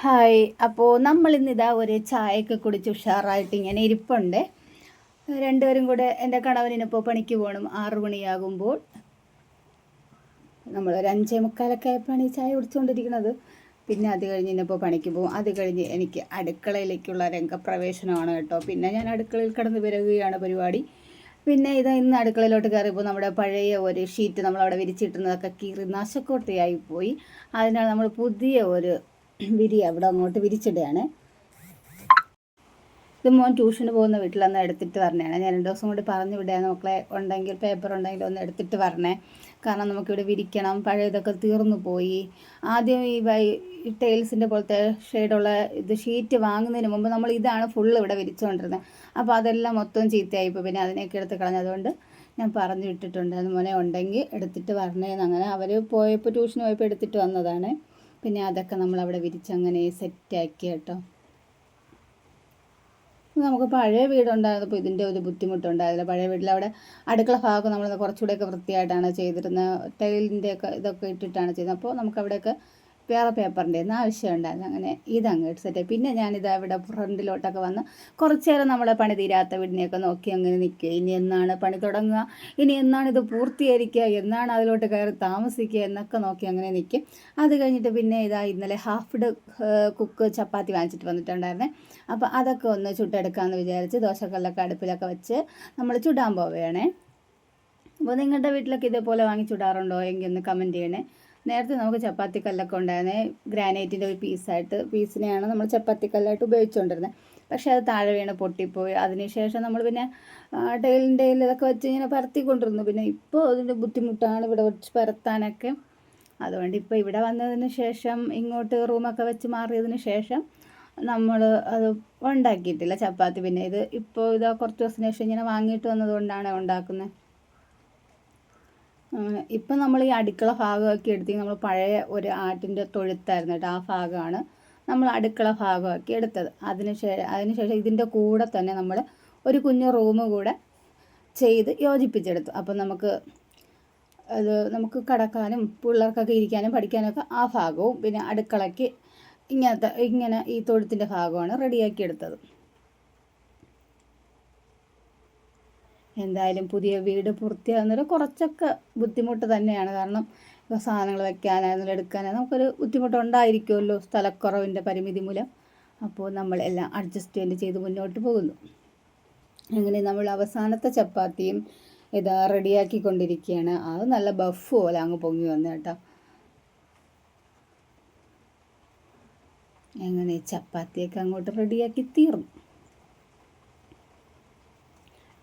Hi. അപ്പോൾ നമ്മൾ ഇന്നിതാ ഒരു ചായയൊക്കെ കുടിച്ച് ഉഷാറായിട്ട് ഇങ്ങനെ ഇരിപ്പുണ്ട്. രണ്ടുപേരും കൂടെ എന്റെ കണവനിനിപ്പോൾ പണിക്ക് പോകണം ആറു മണിയാകുമ്പോൾ നമ്മൾ ഒരു അഞ്ചേ മുക്കാലൊക്കെ ആയപ്പോഴാണ് ഈ ചായ കുടിച്ചുകൊണ്ടിരിക്കുന്നത് പിന്നെ അത് കഴിഞ്ഞ് ഇന്നിപ്പോൾ പണിക്ക് പോകും അത് കഴിഞ്ഞ് എനിക്ക് അടുക്കളയിലേക്കുള്ള രംഗപ്രവേശനമാണ് കേട്ടോ. പിന്നെ ഞാൻ അടുക്കളയിൽ കിടന്ന് വിരകുകയാണ് പരിപാടി. പിന്നെ ഇത് ഇന്ന് അടുക്കളയിലോട്ട് കയറിയപ്പോൾ നമ്മുടെ പഴയ ഒരു ഷീറ്റ് നമ്മളവിടെ വിരിച്ചിട്ടുന്നതൊക്കെ കീറി നാശക്കോട്ടയായി പോയി. അതിനാൽ നമ്മൾ പുതിയ ഒരു വിരി അവിടെ അങ്ങോട്ട് വിരിച്ചിടുകയാണ്. ഇത് മോൻ ട്യൂഷന് പോകുന്ന വീട്ടിലൊന്ന് എടുത്തിട്ട് വരണേണ്. ഞാൻ രണ്ടു ദിവസം കൂടി പറഞ്ഞു വിടുക മക്കളെ ഉണ്ടെങ്കിൽ പേപ്പർ ഉണ്ടെങ്കിൽ ഒന്ന് എടുത്തിട്ട് വരണേ. കാരണം നമുക്കിവിടെ വിരിക്കണം. പഴയതൊക്കെ തീർന്നു പോയി. ആദ്യം ഈ വൈ ടൈൽസിന്റെ പോലത്തെ ഷെയ്ഡുള്ള ഇത് ഷീറ്റ് വാങ്ങുന്നതിന് മുമ്പ് നമ്മൾ ഇതാണ് ഫുള്ള് ഇവിടെ വിരിച്ചുകൊണ്ടിരുന്നത് അപ്പോൾ അതെല്ലാം മൊത്തം ചീത്തയായിപ്പോൾ പിന്നെ അതിനെയൊക്കെ എടുത്ത് കളഞ്ഞതുകൊണ്ട് ഞാൻ പറഞ്ഞു വിട്ടിട്ടുണ്ട്. മോനെ ഉണ്ടെങ്കിൽ എടുത്തിട്ട് വരണേന്ന്. അങ്ങനെ അവർ പോയപ്പോൾ ട്യൂഷന് പോയപ്പോൾ എടുത്തിട്ട് വന്നതാണ്. പിന്നെ അതൊക്കെ നമ്മൾ അവിടെ വിരിച്ചങ്ങനെ സെറ്റാക്കി കേട്ടോ. നമുക്ക് പഴയ വീടുണ്ടായിരുന്നപ്പോൾ ഇതിന്റെ ഒരു ബുദ്ധിമുട്ടുണ്ടായിരുന്നില്ല. പഴയ വീട്ടിൽ അവിടെ അടുക്കള ഭാഗം നമ്മൾ കുറച്ചുകൂടെയൊക്കെ വൃത്തിയായിട്ടാണ് ചെയ്തിരുന്നത്. ടൈലിന്റെ ഒക്കെ ഇതൊക്കെ ഇട്ടിട്ടാണ് ചെയ്യുന്നത് അപ്പോൾ നമുക്ക് അവിടെയൊക്കെ വേറെ പേപ്പറിന്റെ ഒന്നും ആവശ്യമുണ്ടായിരുന്നു അങ്ങനെ ഇതങ്ങ് എടുത്തിട്ട് പിന്നെ ഞാനിത് അവിടെ ഫ്രണ്ടിലോട്ടൊക്കെ വന്ന് കുറച്ച് നേരം നമ്മളെ പണി തീരാത്ത വീടിനെയൊക്കെ നോക്കി അങ്ങനെ നിൽക്കുക. ഇനി എന്നാണ് പണി തുടങ്ങുക? ഇനി എന്നാണ് ഇത് പൂർത്തീകരിക്കുക? എന്നാണ് അതിലോട്ട് കയറി താമസിക്കുക? എന്നൊക്കെ നോക്കി അങ്ങനെ നിൽക്കും. അത് കഴിഞ്ഞിട്ട് പിന്നെ ഇതാ ഇന്നലെ ഹാഫ്ഡ് കുക്ക് ചപ്പാത്തി വാങ്ങിച്ചിട്ട് വന്നിട്ടുണ്ടായിരുന്നേ. അപ്പോൾ അതൊക്കെ ഒന്ന് ചുട്ടെടുക്കാമെന്ന് വിചാരിച്ച് ദോശക്കല്ലൊക്കെ അടുപ്പിലൊക്കെ വെച്ച് നമ്മൾ ചുടാൻ പോവുകയാണേ. അപ്പോൾ നിങ്ങളുടെ വീട്ടിലൊക്കെ ഇതേപോലെ വാങ്ങി ചുടാറുണ്ടോ? എങ്കിൽ ഒന്ന് കമന്റ് ചെയ്യണേ. നേരത്തെ നമുക്ക് ചപ്പാത്തി കല്ലൊക്കെ ഉണ്ടായിരുന്നേ ഗ്രാനൈറ്റിന്റെ ഒരു പീസായിട്ട് പീസിനെയാണ് നമ്മൾ ചപ്പാത്തി കല്ലായിട്ട് ഉപയോഗിച്ചുകൊണ്ടിരുന്നത് പക്ഷേ അത് താഴെ വീണ് പൊട്ടിപ്പോയി. അതിനുശേഷം നമ്മൾ പിന്നെ ടൈലിന്റെ ഇതൊക്കെ വെച്ച് ഇങ്ങനെ പരത്തിക്കൊണ്ടിരുന്നു. പിന്നെ ഇപ്പോൾ അതിന്റെ ബുദ്ധിമുട്ടാണ് ഇവിടെ വെച്ച് പരത്താനൊക്കെ. അതുകൊണ്ട് ഇപ്പോൾ ഇവിടെ വന്നതിന് ശേഷം ഇങ്ങോട്ട് റൂമൊക്കെ വെച്ച് മാറിയതിന് ശേഷം നമ്മൾ അത് ഉണ്ടാക്കിയിട്ടില്ല ചപ്പാത്തി. പിന്നെ ഇത് ഇപ്പോൾ ഇതാ കുറച്ച് ദിവസത്തിന് ശേഷം ഇങ്ങനെ വാങ്ങിയിട്ട് വന്നതുകൊണ്ടാണ് ഉണ്ടാക്കുന്നത്. ഇപ്പം നമ്മൾ ഈ അടുക്കള ഭാഗമാക്കി എടുത്തെങ്കിൽ നമ്മൾ പഴയ ഒരു ആട്ടിന്റെ തൊഴുത്തായിരുന്നു കേട്ടോ ആ ഭാഗമാണ് നമ്മൾ അടുക്കള ഭാഗമാക്കി എടുത്തത്. അതിന് ശേഷം അതിന് ശേഷം ഇതിന്റെ കൂടെ തന്നെ നമ്മൾ ഒരു കുഞ്ഞു റൂം കൂടെ ചെയ്ത് യോജിപ്പിച്ചെടുത്തു. അപ്പം നമുക്ക് അത് നമുക്ക് കടക്കാനും പിള്ളേർക്കൊക്കെ ഇരിക്കാനും പഠിക്കാനൊക്കെ ആ ഭാഗവും പിന്നെ അടുക്കളയ്ക്ക് ഇങ്ങനത്തെ ഇങ്ങനെ ഈ തൊഴുത്തിന്റെ ഭാഗമാണ് റെഡിയാക്കി എടുത്തത്. എന്തായാലും പുതിയ വീട് പൂർത്തിയാകുന്നത് കുറച്ചൊക്കെ ബുദ്ധിമുട്ട് തന്നെയാണ്. കാരണം ഇപ്പോൾ സാധനങ്ങൾ വെക്കാനായിരുന്നാലും എടുക്കാനായിരുന്നു നമുക്കൊരു ബുദ്ധിമുട്ടുണ്ടായിരിക്കുമല്ലോ സ്ഥലക്കുറവിന്റെ പരിമിതി മൂലം. അപ്പോൾ നമ്മൾ എല്ലാം അഡ്ജസ്റ്റ്മെന്റ് ചെയ്ത് മുന്നോട്ട് പോകുന്നു. അങ്ങനെ നമ്മൾ അവസാനത്തെ ചപ്പാത്തിയും ഇതാ റെഡിയാക്കിക്കൊണ്ടിരിക്കുകയാണ്. അത് നല്ല ബഫ് പോലെ അങ്ങ് പൊങ്ങി വന്നു കേട്ടോ. അങ്ങനെ ചപ്പാത്തിയൊക്കെ അങ്ങോട്ട് റെഡിയാക്കി തീർന്നു.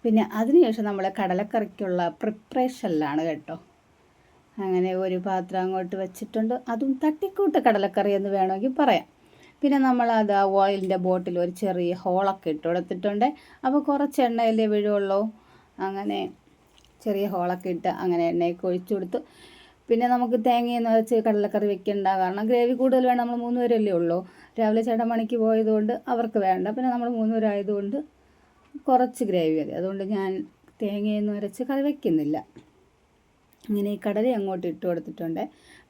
പിന്നെ അതിനുശേഷം നമ്മൾ കടലക്കറിക്കുള്ള പ്രിപ്പറേഷനിലാണ് കേട്ടോ. അങ്ങനെ ഒരു പാത്രം അങ്ങോട്ട് വെച്ചിട്ടുണ്ട്. അതും തട്ടിക്കൂട്ട് കടലക്കറി എന്ന് വേണമെങ്കിൽ പറയാം. പിന്നെ നമ്മൾ അത് ആ ഓയിലിന്റെ ബോട്ടിൽ ഒരു ചെറിയ ഹോളൊക്കെ ഇട്ട് കൊടുത്തിട്ടുണ്ട്. അപ്പോൾ കുറച്ച് എണ്ണയല്ലേ വീഴുള്ളൂ. അങ്ങനെ ചെറിയ ഹോളൊക്കെ ഇട്ട് അങ്ങനെ എണ്ണയൊക്കെ ഒഴിച്ചു കൊടുത്തു. പിന്നെ നമുക്ക് തേങ്ങയെന്ന് വെച്ച് കടലക്കറി വെക്കണ്ട. കാരണം ഗ്രേവി കൂടുതൽ വേണം. നമ്മൾ മൂന്ന് പേരല്ലേ ഉള്ളൂ. രാവിലെ ചേട്ടൻ മണിക്ക് പോയതുകൊണ്ട് അവർക്ക് വേണ്ട. പിന്നെ നമ്മൾ മൂന്ന് പേരായതുകൊണ്ട് കുറച്ച് ഗ്രേവി മതി. അതുകൊണ്ട് ഞാൻ തേങ്ങയൊന്നും അരച്ച് കറി വയ്ക്കുന്നില്ല ഇങ്ങനെ ഈ കടല അങ്ങോട്ട് ഇട്ട് കൊടുത്തിട്ടുണ്ട്.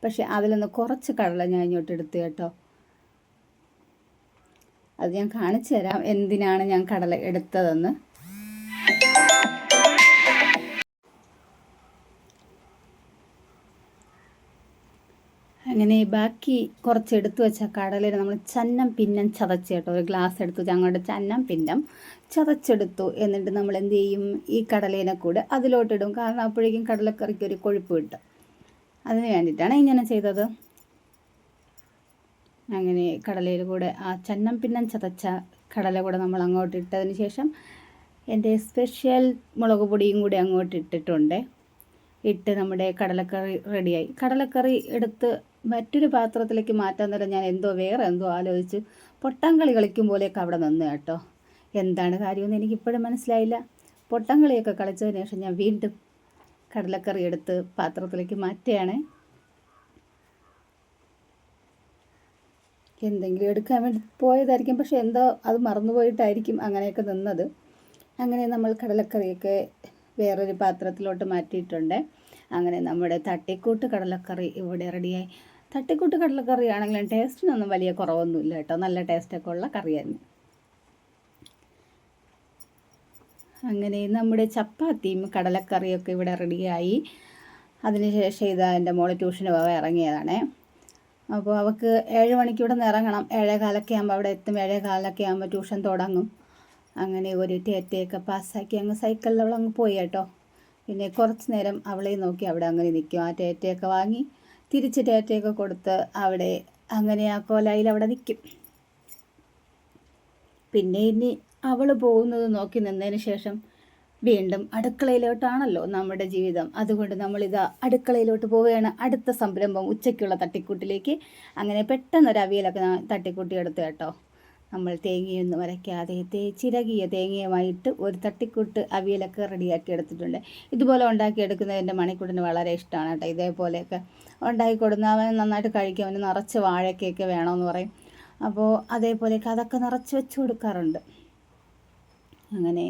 പക്ഷേ അതിലൊന്ന് കുറച്ച് കടല ഞാൻ ഇങ്ങോട്ട് എടുത്ത് കേട്ടോ. അത് ഞാൻ കാണിച്ചു തരാം. എന്തിനാണ് ഞാൻ കടല എടുത്തതെന്ന്. അങ്ങനെ ബാക്കി കുറച്ച് എടുത്തു വെച്ച കടലയിൽ നമ്മൾ ചന്നം പിന്നം ചതച്ച് കേട്ടോ ഒരു ഗ്ലാസ് എടുത്തു ഞങ്ങളുടെ ചന്നം പിന്നം ചതച്ചെടുത്തു. എന്നിട്ട് നമ്മൾ എന്ത് ചെയ്യും? ഈ കടലേനെ കൂടെ അതിലോട്ടിടും. കാരണം അപ്പോഴേക്കും കടലക്കറിക്ക് ഒരു കൊഴുപ്പ് കിട്ടും. അതിന് വേണ്ടിയിട്ടാണ് ഇങ്ങനെ ചെയ്തത്. അങ്ങനെ കടലയിൽ കൂടെ ആ ചന്നം പിന്നം ചതച്ച കടല കൂടെ നമ്മൾ അങ്ങോട്ട് ഇട്ടതിന് ശേഷം എന്റെ സ്പെഷ്യൽ മുളക് പൊടിയും കൂടി അങ്ങോട്ട് ഇട്ടിട്ടുണ്ട്. ഇട്ട് നമ്മുടെ കടലക്കറി റെഡിയായി കടലക്കറി എടുത്ത് മറ്റൊരു പാത്രത്തിലേക്ക് മാറ്റാൻ നേരം ഞാൻ എന്തോ വേറെ എന്തോ ആലോചിച്ച് പൊട്ടാങ്കളി കളിക്കും പോലെയൊക്കെ അവിടെ നിന്ന് കേട്ടോ. എന്താണ് കാര്യമെന്ന് എനിക്കിപ്പോഴും മനസ്സിലായില്ല. പൊട്ടങ്കളിയൊക്കെ കളിച്ചതിന് ശേഷം ഞാൻ വീണ്ടും കടലക്കറി എടുത്ത് പാത്രത്തിലേക്ക് മാറ്റുകയാണ്. എന്തെങ്കിലും എടുക്കാൻ വേണ്ടി പോയതായിരിക്കും. പക്ഷെ എന്തോ അത് മറന്നുപോയിട്ടായിരിക്കും അങ്ങനെയൊക്കെ നിന്നത്. അങ്ങനെ നമ്മൾ കടലക്കറിയൊക്കെ വേറൊരു പാത്രത്തിലോട്ട് മാറ്റിയിട്ടുണ്ട്. അങ്ങനെ നമ്മുടെ തട്ടിക്കൂട്ട് കടലക്കറി ഇവിടെ റെഡിയായി. തട്ടിക്കൂട്ട് കടലക്കറി ആണെങ്കിലും ടേസ്റ്റിനൊന്നും വലിയ കുറവൊന്നുമില്ല കേട്ടോ. നല്ല ടേസ്റ്റൊക്കെ ഉള്ള കറിയായിരുന്നു. അങ്ങനെ നമ്മുടെ ചപ്പാത്തിയും കടലക്കറിയൊക്കെ ഇവിടെ റെഡിയായി. അതിനുശേഷം ഇതാ എന്റെ മോൾ ട്യൂഷന് പോകാൻ ഇറങ്ങിയതാണേ. അപ്പോൾ അവൾക്ക് ഏഴ് മണിക്ക് ഇവിടെ നിന്ന് ഇറങ്ങണം. ഏഴേ കാലൊക്കെ ആകുമ്പോൾ അവിടെ എത്തും. ഏഴേ കാലൊക്കെ ആകുമ്പോൾ ട്യൂഷൻ തുടങ്ങും. അങ്ങനെ ഒരു ടേറ്റയൊക്കെ പാസ്സാക്കി അങ്ങ് സൈക്കിളിൽ അവൾ അങ്ങ് പോയി കേട്ടോ. പിന്നെ കുറച്ച് നേരം അവളെ നോക്കി അവിടെ അങ്ങനെ നിൽക്കും. ആ ടേറ്റയൊക്കെ വാങ്ങി തിരിച്ച് ഡേറ്റയൊക്കെ കൊടുത്ത് അവിടെ അങ്ങനെ ആ കോലായിൽ അവിടെ നിൽക്കും പിന്നെ ഇനി അവൾ പോകുന്നത് നോക്കി നിന്നതിന് ശേഷം വീണ്ടും അടുക്കളയിലോട്ടാണല്ലോ നമ്മുടെ ജീവിതം. അതുകൊണ്ട് നമ്മളിതാ അടുക്കളയിലോട്ട് പോവുകയാണ്. അടുത്ത സംരംഭം ഉച്ചയ്ക്കുള്ള തട്ടിക്കൂട്ടിലേക്ക്. അങ്ങനെ പെട്ടെന്നൊരു അവിയലൊക്കെ തട്ടിക്കൂട്ടി എടുത്തു കേട്ടോ. നമ്മൾ തേങ്ങയൊന്നും വരയ്ക്കാതെ തേ ചിരകിയ തേങ്ങയുമായിട്ട് ഒരു തട്ടിക്കൂട്ട് അവിയലൊക്കെ റെഡിയാക്കി എടുത്തിട്ടുണ്ട്. ഇതുപോലെ ഉണ്ടാക്കിയെടുക്കുന്നത് എന്റെ മണിക്കൂട്ടിന് വളരെ ഇഷ്ടമാണ് കേട്ടോ. ഇതേപോലെയൊക്കെ ഉണ്ടാക്കി കൊടുക്കുന്ന അവൻ നന്നായിട്ട് കഴിക്കും. അവന് നിറച്ച് വാഴക്കൊക്കെ വേണമെന്ന് പറയും. അപ്പോൾ അതേപോലെയൊക്കെ അതൊക്കെ നിറച്ച് വെച്ച് കൊടുക്കാറുണ്ട്. അങ്ങനെ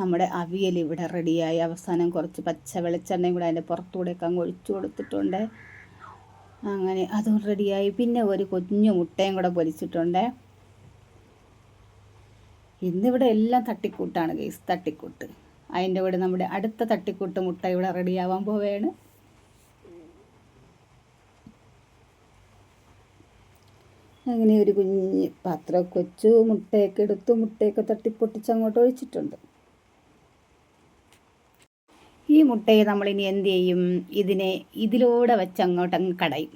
നമ്മുടെ അവിയൽ ഇവിടെ റെഡിയായി. അവസാനം കുറച്ച് പച്ച വെളിച്ചെണ്ണയും കൂടെ അതിന്റെ പുറത്തൂടെയൊക്കെ അങ്ങ് ഒഴിച്ചു കൊടുത്തിട്ടുണ്ട്. അങ്ങനെ അതും റെഡിയായി. പിന്നെ ഒരു കൊഞ്ഞു മുട്ടയും കൂടെ പൊരിച്ചിട്ടുണ്ട്. ഇന്നിവിടെ എല്ലാം തട്ടിക്കൂട്ടാണ് ഗെയ്സ് തട്ടിക്കൂട്ട്. അതിന്റെ കൂടെ നമ്മുടെ അടുത്ത തട്ടിക്കൂട്ട് മുട്ട ഇവിടെ റെഡിയാവാൻ പോവുകയാണ്. അങ്ങനെ ഒരു കുഞ്ഞ് പാത്രമൊക്കെ കൊച്ചു മുട്ടയൊക്കെ എടുത്തു മുട്ടയൊക്കെ തട്ടിപ്പൊട്ടിച്ച് അങ്ങോട്ട് ഒഴിച്ചിട്ടുണ്ട്. ഈ മുട്ടയെ നമ്മളിനി എന്ത് ചെയ്യും? ഇതിനെ ഇതിലൂടെ വെച്ച് അങ്ങോട്ട് അങ്ങ് കടയും.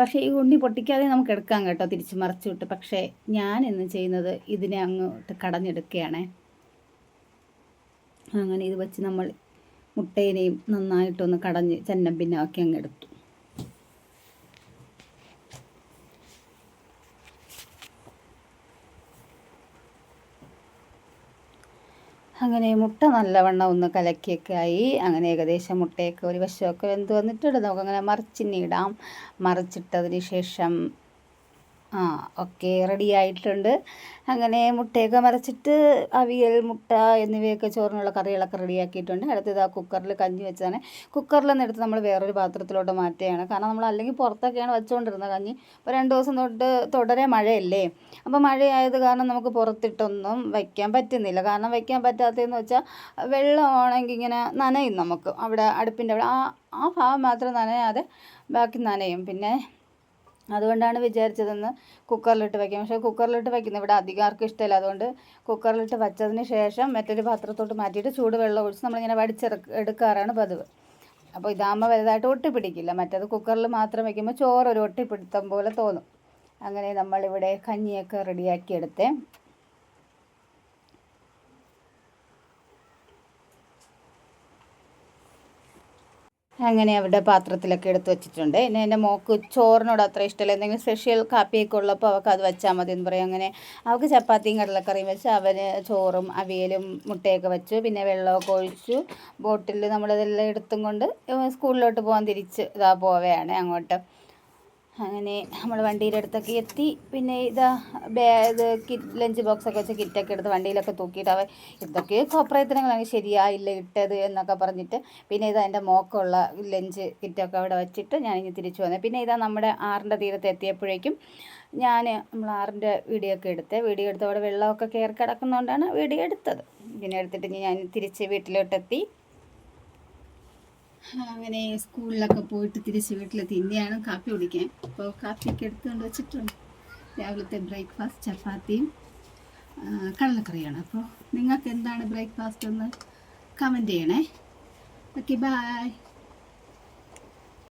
പക്ഷേ ഈ ഉണ്ണി പൊട്ടിക്കാതെ നമുക്ക് എടുക്കാം കേട്ടോ തിരിച്ച് മറിച്ചു വിട്ട്. പക്ഷേ ഞാൻ ഇന്ന് ചെയ്യുന്നത് ഇതിനെ അങ്ങോട്ട് കടഞ്ഞെടുക്കുകയാണേ. അങ്ങനെ ഇത് വെച്ച് നമ്മൾ മുട്ടേനെയും നന്നായിട്ടൊന്ന് കടഞ്ഞ് ചെന്നം പിന്നെ അങ്ങ് എടുത്തു. അങ്ങനെ മുട്ട നല്ലവണ്ണം ഒന്ന് കലക്കിയൊക്കെ ആയി. അങ്ങനെ ഏകദേശം മുട്ടയൊക്കെ ഒരു വശമൊക്കെ വെന്ത് വന്നിട്ടുണ്ട്. നമുക്കങ്ങനെ മറിച്ചിനി മറിച്ചിട്ടതിന് ശേഷം ആ ഓക്കെ റെഡി ആയിട്ടുണ്ട്. അങ്ങനെ മുട്ടയൊക്കെ മറച്ചിട്ട് അവിയൽ മുട്ട എന്നിവയൊക്കെ ചോറിനുള്ള കറികളൊക്കെ റെഡിയാക്കിയിട്ടുണ്ട് അടുത്തത് ആ കുക്കറിൽ കഞ്ഞി വെച്ചാണ് കുക്കറിൽ നിന്ന് എടുത്ത് നമ്മൾ വേറൊരു പാത്രത്തിലോട്ട് മാറ്റുകയാണ്. കാരണം നമ്മൾ അല്ലെങ്കിൽ പുറത്തൊക്കെയാണ് വെച്ചുകൊണ്ടിരുന്നത് കഞ്ഞി. ഇപ്പോൾ രണ്ട് ദിവസം തൊട്ട് തുടരെ മഴയല്ലേ? അപ്പോൾ മഴയായത് കാരണം നമുക്ക് പുറത്തിട്ടൊന്നും വയ്ക്കാൻ പറ്റുന്നില്ല. കാരണം വയ്ക്കാൻ പറ്റാത്തതെന്ന് വെച്ചാൽ വെള്ളമാണെങ്കിൽ ഇങ്ങനെ നനയും നമുക്ക്. അവിടെ അടുപ്പിന്റെ അവിടെ. ആ ആ ഭാഗം മാത്രം നനയാതെ ബാക്കി നനയും. പിന്നെ അതുകൊണ്ടാണ് വിചാരിച്ചതെന്ന് കുക്കറിലിട്ട് വയ്ക്കാം പക്ഷേ കുക്കറിലിട്ട് വയ്ക്കുന്നത് ഇവിടെ അധികം ആർക്കും ഇഷ്ടമില്ല. അതുകൊണ്ട് കുക്കറിലിട്ട് വച്ചതിന് ശേഷം മറ്റൊരു പാത്രത്തോട്ട് മാറ്റിയിട്ട് ചൂട് വെള്ളം ഒഴിച്ച് നമ്മളിങ്ങനെ വടിച്ചെടുക്ക എടുക്കാറാണ് പതിവ്. അപ്പോൾ ഇതാകുമ്പോൾ വലുതായിട്ട് ഒട്ടിപ്പിടിക്കില്ല. മറ്റേത് കുക്കറിൽ മാത്രം വയ്ക്കുമ്പോൾ ചോറ് ഒട്ടിപ്പിടുത്തം പോലെ തോന്നും. അങ്ങനെ നമ്മളിവിടെ കഞ്ഞിയൊക്കെ റെഡിയാക്കി അങ്ങനെ അവരുടെ പാത്രത്തിലൊക്കെ എടുത്ത് വെച്ചിട്ടുണ്ട്. പിന്നെ എന്റെ മോക്ക് ചോറിനോട് അത്ര ഇഷ്ടമല്ല. എന്തെങ്കിലും സ്പെഷ്യൽ കാപ്പിയൊക്കെ ഉള്ളപ്പോൾ അവൾക്ക് അത് വെച്ചാൽ മതി എന്ന് പറയും. അങ്ങനെ അവൾക്ക് ചപ്പാത്തിയും കടലക്കറിയും വെച്ച് അവന് ചോറും അവിയലും മുട്ടയൊക്കെ വെച്ചു. പിന്നെ വെള്ളമൊക്കെ ഒഴിച്ചു. ബോട്ടിൽ നമ്മളതെല്ലാം എടുത്തും കൊണ്ട് സ്കൂളിലോട്ട് പോകാൻ തിരിച്ച് ഇതാ പോവുകയാണ് അങ്ങോട്ട്. അങ്ങനെ നമ്മൾ വണ്ടിയുടെ അടുത്തൊക്കെ എത്തി. പിന്നെ ഇതാ ഇത് കിറ്റ് ലഞ്ച് ബോക്സൊക്കെ വെച്ച് കിറ്റൊക്കെ എടുത്ത് വണ്ടിയിലൊക്കെ തൂക്കിയിട്ട് അവ എന്തൊക്കെയോ കോപ്രയത്തനങ്ങളാണ് ശരിയായില്ല ഇട്ടത് എന്നൊക്കെ പറഞ്ഞിട്ട് പിന്നെ ഇതാ എന്റെ മോക്കുള്ള ലഞ്ച് കിറ്റൊക്കെ അവിടെ വെച്ചിട്ട് ഞാനിങ്ങനെ തിരിച്ചു വന്നത് പിന്നെ ഇതാ നമ്മുടെ ആറിന്റെ തീരത്ത് എത്തിയപ്പോഴേക്കും ഞാൻ നമ്മൾ ആറിന്റെ വീഡിയോ ഒക്കെ എടുത്ത് വീഡിയോ എടുത്ത് അവിടെ വെള്ളമൊക്കെ കയറി കിടക്കുന്നതുകൊണ്ടാണ് വീഡിയോ എടുത്തത്. പിന്നെ എടുത്തിട്ട് ഞാൻ തിരിച്ച് വീട്ടിലോട്ടെത്തി. അങ്ങനെ സ്കൂളിലൊക്കെ പോയിട്ട് തിരിച്ച് വീട്ടിൽ തിന്നെയാണ് കാപ്പി കുടിക്കാൻ. അപ്പോൾ കാപ്പിയൊക്കെ എടുത്തുകൊണ്ട് വെച്ചിട്ടുണ്ട്. രാവിലത്തെ ബ്രേക്ക്ഫാസ്റ്റ് ചപ്പാത്തിയും കടലക്കറിയാണ്. അപ്പോൾ നിങ്ങൾക്ക് എന്താണ് ബ്രേക്ക്ഫാസ്റ്റ് ഒന്ന് കമന്റ് ചെയ്യണേ. Okay bye